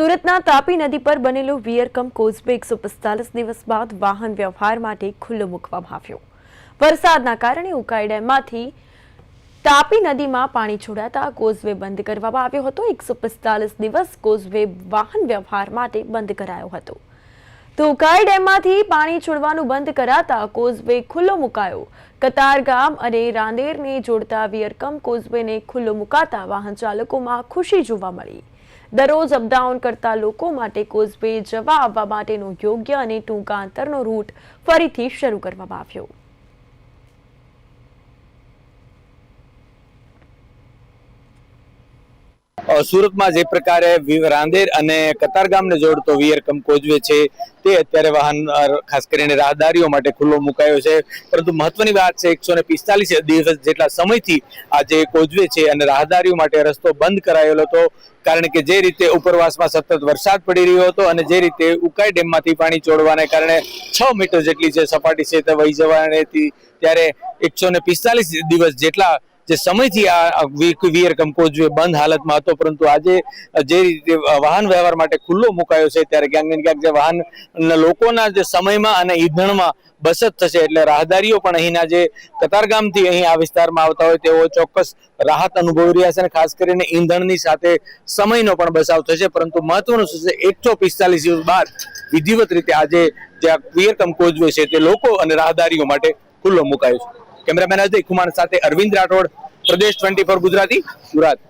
સુરતના તાપી નદી પર બનેલો વિયરકમ કોઝવે એકસો પિસ્તાલીસ દિવસ બાદ વાહન વ્યવહાર માટે ખુલ્લો મૂકવામાં આવ્યો. વરસાદના કારણે ઉકાઈ ડેમમાંથી તાપી નદીમાં પાણી છોડાતા કોઝવે બંધ કરવામાં આવ્યો હતો. એકસો પિસ્તાલીસ દિવસ કોઝવે વાહન વ્યવહાર માટે બંધ કરાયો હતો. તો ઉકાઈ ડેમમાંથી પાણી છોડવાનું બંધ કરાતા કોઝવે ખુલ્લો મુકાયો. કતારગામ અને રાંદેરને જોડતા વિયરકમ કોઝવેને ખુલ્લો મુકાતા વાહન ચાલકોમાં ખુશી જોવા મળી. દરરોજ અપડાઉન કરતા લોકો માટે કોઝવે જવા આવવા માટેનો યોગ્ય અને ટૂંકા અંતરનો રૂટ ફરીથી શરૂ કરવામાં આવ્યો. સુરતમાં જે પ્રકારે રાંદેર અને કતારગામને જોડતો વિયરકમ કોજવે છે, તે અત્યારે વાહન ખાસ કરીને રાહદારીઓ માટે ખુલ્લો મુકાયો છે. પરંતુ મહત્વની વાત છે, એકસો ને પિસ્તાલીસ દિવસ જેટલા સમયથી આ જે કોજવે છે અને રાહદારીઓ માટે રસ્તો બંધ કરાયેલો હતો. કારણ કે જે રીતે ઉપરવાસમાં સતત વરસાદ પડી રહ્યો હતો અને જે રીતે ઉકાઈ ડેમમાંથી પાણી ચોડવાને કારણે છ મીટર જેટલી જે સપાટી છે તે વહી હતી ત્યારે એકસો ને પિસ્તાલીસ દિવસ જેટલા જે સમયથી આ વીર કંકોજ બંધ હાલતમાં હતો, પરંતુ આજે જે રીતે વાહન વ્યવહાર માટે ખુલ્લો મુકાયો છે, ત્યારે ક્યાંક ને ક્યાંક જે વાહન લોકોના જે સમયમાં અને ઈંધણમાં બચત થશે, એટલે રાહદારીઓ પણ અહીંના જે કતારગામથી અહીં આ વિસ્તારમાં આવતા હોય, તેઓ ચોક્કસ રાહત અનુભવી રહ્યા છે, અને ખાસ કરીને ઈંધણની સાથે સમયનો પણ બચાવ થશે, પરંતુ મહત્વનું છે, એકસો પિસ્તાલીસ દિવસ બાદ વિધિવત રીતે આજે જ્યાં વિયરકમ કોજવે છે, તે લોકો અને રાહદારીઓ માટે ખુલ્લો મુકાયો છે. કેમેરામેન અજય કુમાર સાથે અરવિંદ રાઠોડ પ્રદેશ ટ્વેન્ટી ફોર ગુજરાતી સુરત